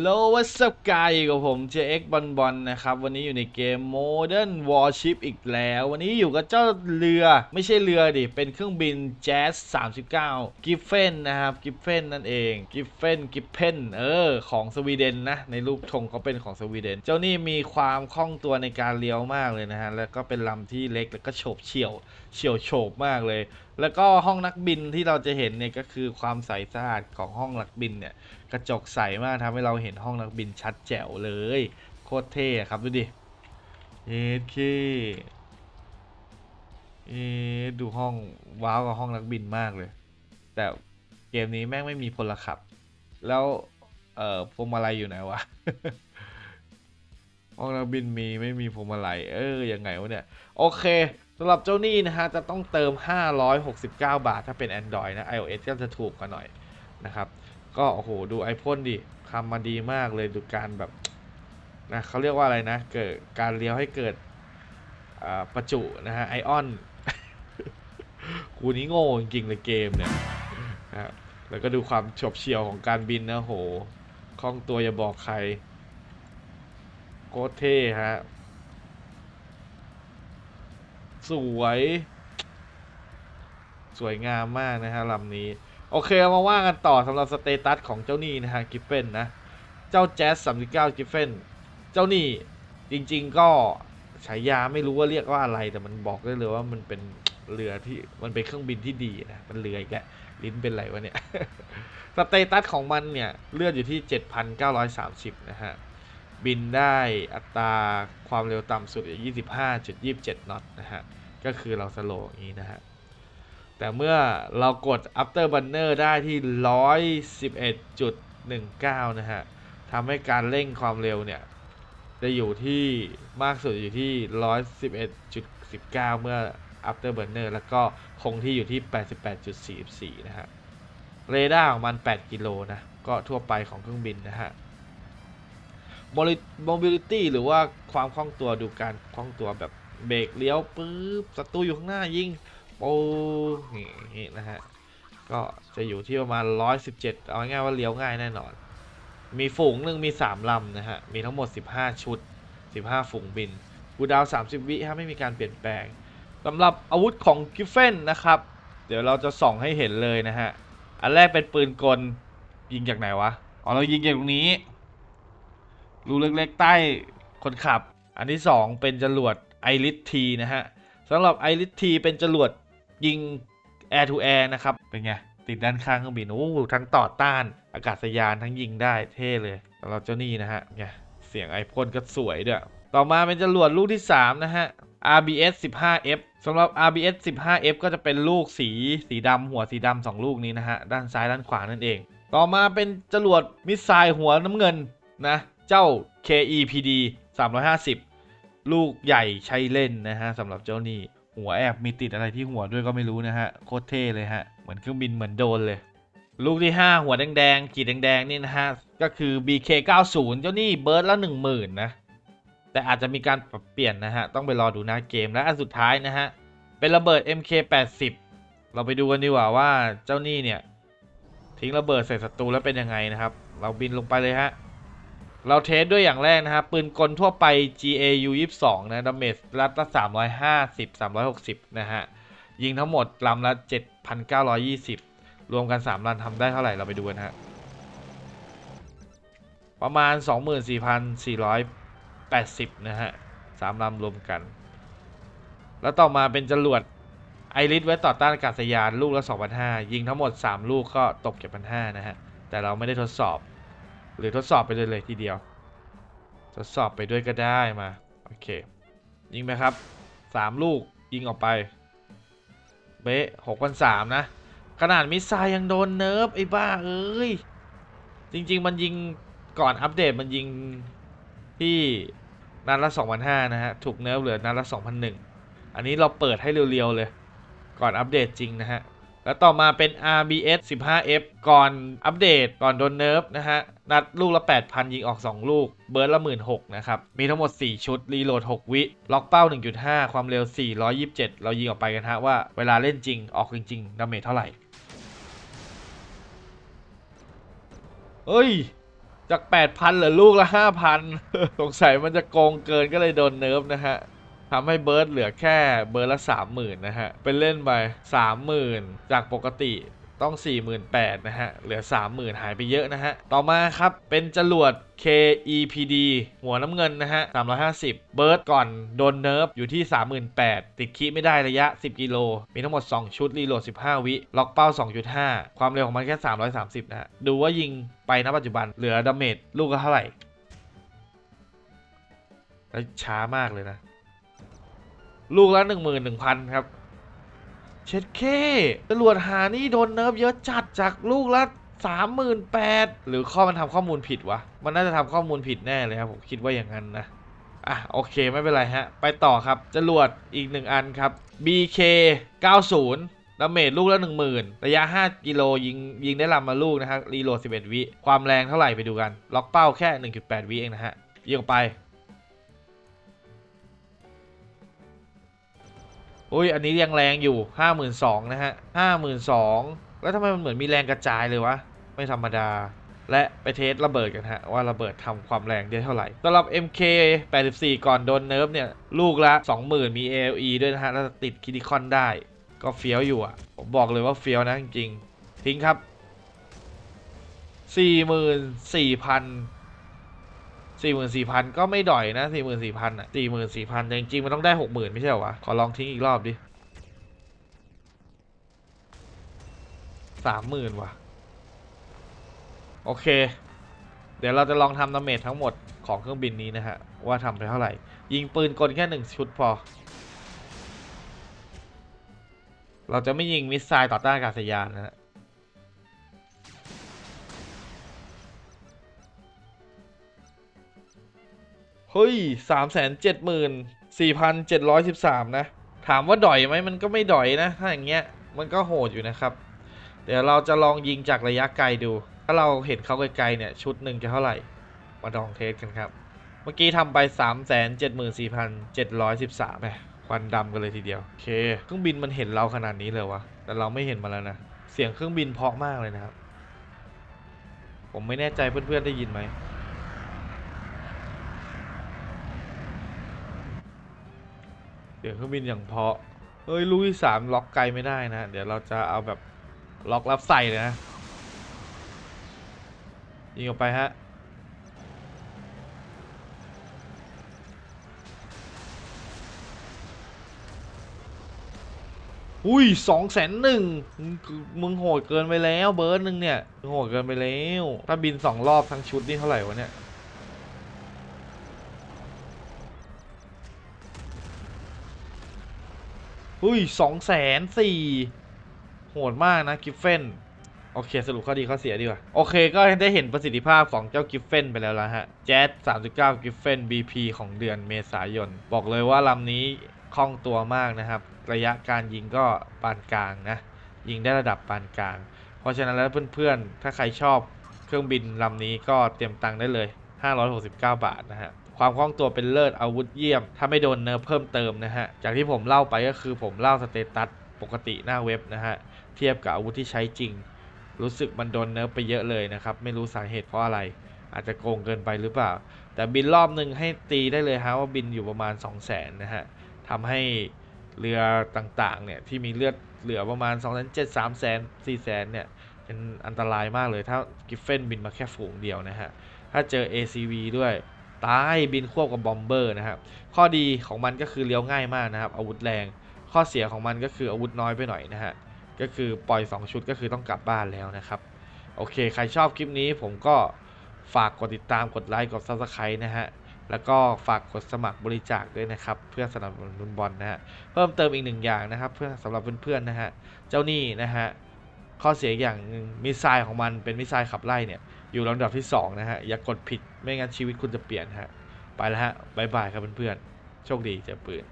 โลวัสกายกับผม JX บอลบอลนะครับ วันนี้อยู่ในเกม Modern Warship อีกแล้ว วันนี้อยู่กับเจ้าเรือไม่ใช่เรือดิ เป็นเครื่องบิน Jazz 39 Giffen นะครับ Giffen นั่นเอง Giffen Giffen เออ ของสวีเดนนะ ในรูปธงเขาเป็นของสวีเดน เจ้านี่มีความคล่องตัวในการเลี้ยวมากเลยนะฮะ แล้วก็เป็นลำที่เล็กแล้วก็โฉบเฉี่ยวเฉี่ยวโฉบมากเลย แล้วก็ห้องนักบินที่เราจะเห็นเนี่ยก็คือความใสสะอาดของห้องนักบินเนี่ย กระจกใสมากทำให้เราเห็นห้องนักบินชัดแจ๋วเลย โคตรเท่ครับดูดิเอ็ดเคเอ็ดดูห้องว้าวกับห้องนักบินมากเลย แต่เกมนี้แม่งไม่มีพลขับ แล้ว เอ่อพวงมาลัยอยู่ไหนวะห้องนักบินมีไม่มีพวงมาลัยเออยังไงวะเนี่ย โอเค สำหรับเจ้านี่นะฮะจะต้องเติม 569 บาท ถ้าเป็น Android นะ iOS ก็จะถูกกว่าหน่อยนะครับ ก็โอ้โหดู iPhone ดิทำมาดีมากเลยดูการแบบนะเขาเรียกว่าอะไรนะ เกิดการเลี้ยวให้เกิดประจุนะฮะไอออนคูนี้โง่จริงๆเลยเกมเนี่ยนะแล้วก็ดูความฉบเฉี่ยวของการบินนะโหคล่องตัวอย่าบอกใคร โคตรเท่ฮะ สวย สวยงามมากนะฮะลำนี้ โอเคเอามาว่ากันต่อสำหรับสเตตัสของเจ้านี่นะฮะกิฟเฟนนะ เจ้าแจ๊ส39กิฟเฟนเจ้านี่จริง ๆ ก็ฉายาไม่รู้ว่าเรียกว่าอะไรแต่มันบอกได้เลยว่ามันเป็นเรือที่มันเป็นเครื่องบินที่ดีนะมันเรืออีกแล้วลิ้นเป็นไรวะเนี่ยสเตตัสของมันเนี่ยเลื่อนอยู่ที่ 7,930 นะฮะ บินได้อัตราความเร็วต่ำสุด 25.27น็อตนะฮะ ก็คือเราสโลว์อย่างนี้นะฮะ แต่เมื่อเรากด after burner ได้ที่ 111.19 นะฮะทำให้การเร่งความเร็วเนี่ย จะอยู่ที่มากสุดอยู่ที่ 111.19 เมื่อ after burner แล้วก็คงที่อยู่ที่ 88.44 นะฮะ เรดาร์ของมัน 8 กิโลนะ ก็ทั่วไปของเครื่องบินนะฮะ mobility หรือว่าความคล่องตัวดูการคล่องตัวแบบเบรกเลี้ยวปุ๊บศัตรูอยู่ข้างหน้ายิงโอ้อย่างงี้นะฮะ ก็จะอยู่ที่ประมาณ 117 เอาง่ายว่าเลี้ยวง่ายแน่นอน มีฝูงหนึ่งมี 3 ลำนะฮะ มีทั้งหมด 15 ชุด 15 ฝูงบินกูดาว 30 วิฮะไม่มีการเปลี่ยนแปลงสำหรับอาวุธของกิฟเฟนนะครับ เดี๋ยวเราจะส่องให้เห็นเลยนะฮะ อันแรกเป็นปืนกลยิงจากไหนวะ อ๋อเรายิงจากตรงนี้ รูเล็กๆใต้คนขับ อันที่ 2 เป็นจรวดไอริสทีนะฮะสำหรับไอริสทีเป็นจรวดยิง Air to Air นะครับ เป็นไง ติดด้านข้างเครื่องบินโอ้ทั้งต่อต้าน อากาศยานทั้งยิงได้เท่เลยสำหรับเจ้านี่นะฮะไงเสียงไอพ่นก็สวยด้วย ต่อมาเป็นจรวดลูกที่ 3 นะฮะ RBS 15F สำหรับ RBS 15F ก็จะเป็นลูกสีสีดำหัวสีดำสองลูกนี้นะฮะ ด้านซ้ายด้านขวานั่นเอง ต่อมาเป็นจรวดมิสไซล์หัวน้ำเงินนะ เจ้า KEPD 350 ลูกใหญ่ใช้เล่นนะฮะสำหรับเจ้านี่หัวแอบมีติดอะไรที่หัวด้วยก็ไม่รู้นะฮะ โคตรเท่เลยฮะ เหมือนเครื่องบินเหมือนโดนเลย ลูกที่ 5 หัวแดงๆขีดแดงๆนี่นะฮะ ก็คือ BK90 เจ้านี่เบิร์ดละ 10,000 นะ แต่อาจจะมีการปรับเปลี่ยนนะฮะ ต้องไปรอดูหน้าเกมและอันสุดท้ายนะฮะ เป็นระเบิด MK80 เราไปดูกันดีกว่าว่าเจ้านี่เนี่ย ทิ้งระเบิดใส่ศัตรูแล้วเป็นยังไงนะครับ เราบินลงไปเลยฮะ เราเทสด้วยอย่างแรกนะครับ ปืนกลทั่วไป GAU 22 นะดาเมจรัดละ350 360 นะฮะ ยิงทั้งหมดลำละ 7,920 รวมกัน 3 ลันทำได้เท่าไหร่เราไปดูกันฮะ ประมาณ 24,480 นะฮะ 3 ลำรวมกัน แล้วต่อมาเป็นจรวดไอริสไว้ต่อต้านอากาศยานลูกละ2,500 ยิงทั้งหมด 3 ลูกก็ตก7,500 นะฮะ แต่เราไม่ได้ทดสอบ หรือทดสอบไปเลยเลยทีเดียว ทดสอบไปด้วยก็ได้มา โอเค ยิงไปครับ 3 ลูกยิงออกไป เบ๊ะหกพันสามนะ ขนาดมิสไซยังโดนเนิร์ฟไอ้บ้าเอ้ย จริง ๆ มันยิงก่อนอัปเดตมันยิงที่นัดละ2,500นะฮะ ถูกเนิร์ฟเหลือนัดละ2,001อันนี้เราเปิดให้เรียวๆเลย ก่อนอัปเดตจริงนะฮะ แล้วต่อมาเป็น RBS 15F ก่อนอัปเดตก่อนโดนเนิร์ฟนะฮะ นัดลูกละ 8,000 ยิงออก 2 ลูก เบิร์ดละ16,000นะครับ มีทั้งหมด 4 ชุด รีโหลด 6 วิ ล็อกเป้า 1.5 ความเร็ว 427 เรายิงออกไปกันฮะว่าเวลาเล่นจริงออกจริงๆดาเมจเท่าไหร่เฮ้ยจาก 8,000เหลือลูกละ 5,000 สงสัยมันจะโกงเกินก็เลยโดนเนิร์ฟนะฮะ ทำให้เบิร์ดเหลือแค่เบิร์ดละ30,000นะฮะ เป็นเล่นไป30,000จากปกติต้อง 48,000นะฮะ เหลือ 30,000 หายไปเยอะนะฮะ ต่อมาครับ เป็นจรวด KEPD หัวน้ำเงินนะฮะ 350 เบิร์ดก่อนโดนเนิร์ฟอยู่ที่ 38,000 ติดคีไม่ได้ระยะ 10 กิโล มีทั้งหมด 2 ชุด รีโหลด 15 วิ ล็อกเป้า 2.5 ความเร็วของมันแค่ 330 นะฮะ ดูว่ายิงไปณปัจจุบันเหลือดาเมจลูกละเท่าไหร่ แล้วช้ามากเลยนะ ลูกละ11,000ครับ เช็ดเคตำรวจหานี่โดนเนิร์ฟเยอะจัดจากลูกละสามหมื่นแปดหรือข้อมันทำข้อมูลผิดวะ มันน่าจะทำข้อมูลผิดแน่เลยครับ ผมคิดว่าอย่างนั้นนะ อะ โอเคไม่เป็นไรฮะ ไปต่อครับจรวดอีกหนึ่งอันครับ BK 90ดาเมจลูกละ10,000 ระยะ 5 กิโลยิงยิงได้ลำมาลูกนะฮะรีโหลด 11 วิ ความแรงเท่าไหร่ไปดูกัน ล็อกเป้าแค่ 1.8 วิเองนะฮะยิงออกไป อุ้ยอันนี้ยังแรงอยู่52,000นสองนะฮะ52,000แล้วทำไมมันเหมือนมีแรงกระจายเลยวะ ไม่ธรรมดา และไปเทสระเบิดกันฮะ ว่าระเบิดทำความแรงได้เท่าไหร่สำหรับ MK 84 ก่อนโดนเนิร์ฟเนี่ย ลูกละ 20,000 มี ALE ด้วยนะฮะ แล้วติดคิดิคอนได้ ก็เฟี้ยวอยู่อะ ผมบอกเลยว่าเฟี้ยวนะจริงๆ ทิ้งครับ 44,000 44,000ก็ไม่ด่อยนะ44,000อะ44,000แต่จริงๆมันต้องได้60,000ไม่ใช่เหรอวะ ขอลองทิ้งอีกรอบดิ30,000ว่ะ โอเค เดี๋ยวเราจะลองทำดาเมจทั้งหมดของเครื่องบินนี้นะฮะ ว่าทำไปเท่าไหร่ ยิงปืนกลแค่หนึ่งชุดพอ เราจะไม่ยิงมิสไซล์ต่อต้านอากาศยานนะฮะ เฮ้ยสามแสนเจ็ดหมื่นสี่พันเจ็ดร้อยสิบสามนะ ถามว่าดอยไหมมันก็ไม่ดอยนะ ถ้าอย่างเงี้ย มันก็โหดอยู่นะครับ เดี๋ยวเราจะลองยิงจากระยะไกลดู ถ้าเราเห็นเขาไกลๆเนี่ย ชุดหนึ่งจะเท่าไหร่ มาลองเทสกันครับ เมื่อกี้ทำไป3 7 4 7 1 3แหมควันดำกันเลยทีเดียว โอเค เครื่องบินมันเห็นเราขนาดนี้เลยวะ แต่เราไม่เห็นมาแล้วนะ เสียงเครื่องบินเพาะมากเลยนะครับ ผมไม่แน่ใจเพื่อนๆได้ยินไหม เสียงเครื่องบินอย่างเพาะเฮ้ยลูกที่สามล็อกไกลไม่ได้นะ เดี๋ยวเราจะเอาแบบล็อกรับใส่เลยนะ ยิงออกไปฮะ อุ้ยสองแสนหนึ่งมึงโหดเกินไปแล้วเบิร์ดหนึ่งเนี่ย โหดเกินไปแล้ว ถ้าบินสองรอบทั้งชุดนี่เท่าไหร่วะเนี่ย อุ้ยสองแสนสี่โหดมากนะกิฟเฟนโอเคสรุปข้อดีข้อเสียดีกว่า โอเคก็ได้เห็นประสิทธิภาพของเจ้ากิฟเฟนไปแล้วละฮะ แจ๊ส39 กิฟเฟน BP ของเดือนเมษายน บอกเลยว่าลำนี้คล่องตัวมากนะครับ ระยะการยิงก็ปานกลางนะ ยิงได้ระดับปานกลาง เพราะฉะนั้นแล้วเพื่อนๆ ถ้าใครชอบเครื่องบินลำนี้ก็เตรียมตังค์ได้เลย 569 บาทนะฮะ ความคล่องตัวเป็นเลิศอาวุธเยี่ยม ถ้าไม่โดนเนิร์ฟเพิ่มเติมนะฮะ จากที่ผมเล่าไปก็คือผมเล่าสเตตัสปกติหน้าเว็บนะฮะ เทียบกับอาวุธที่ใช้จริง รู้สึกมันโดนเนิร์ฟไปเยอะเลยนะครับ ไม่รู้สาเหตุเพราะอะไร อาจจะโกงเกินไปหรือเปล่า แต่บินรอบหนึ่งให้ตีได้เลยฮะว่าบินอยู่ประมาณ 2 0 0แสนนะฮะทำให้เรือต่างๆเนี่ยที่มีเลือดเหลือประมาณ2 7 0 0 0 3แสน4แสนเนี่ยเป็นอันตรายมากเลยถ้ากิฟเฟนบินมาแค่ฝูงเดียวนะฮะ ถ้าเจอ ACV ด้วย ตายบินควบกับบอมเบอร์นะครับ ข้อดีของมันก็คือเลี้ยวง่ายมากนะครับ อาวุธแรง ข้อเสียของมันก็คืออาวุธน้อยไปหน่อยนะฮะ ก็คือปล่อย 2 ชุดก็คือต้องกลับบ้านแล้วนะครับ โอเค ใครชอบคลิปนี้ผมก็ฝากกดติดตาม กดไลค์ กด Subscribe นะฮะ แล้วก็ฝากกดสมัครบริจาคด้วยนะครับ เพื่อสนับสนุนบอลนะฮะ เพิ่มเติมอีกหนึ่งอย่างนะครับ เพื่อสำหรับเพื่อนๆนะฮะ เจ้านี่นะฮะ ข้อเสียอย่างหนึ่งมิสไซล์ของมันเป็นมิสไซล์ขับไล่เนี่ย อยู่ลำดับที่ 2 นะฮะ อย่ากกดผิดไม่งั้นชีวิตคุณจะเปลี่ยนฮะ ไปแล้วฮะบายบายครับเพื่อนๆ โชคดีเจอปืน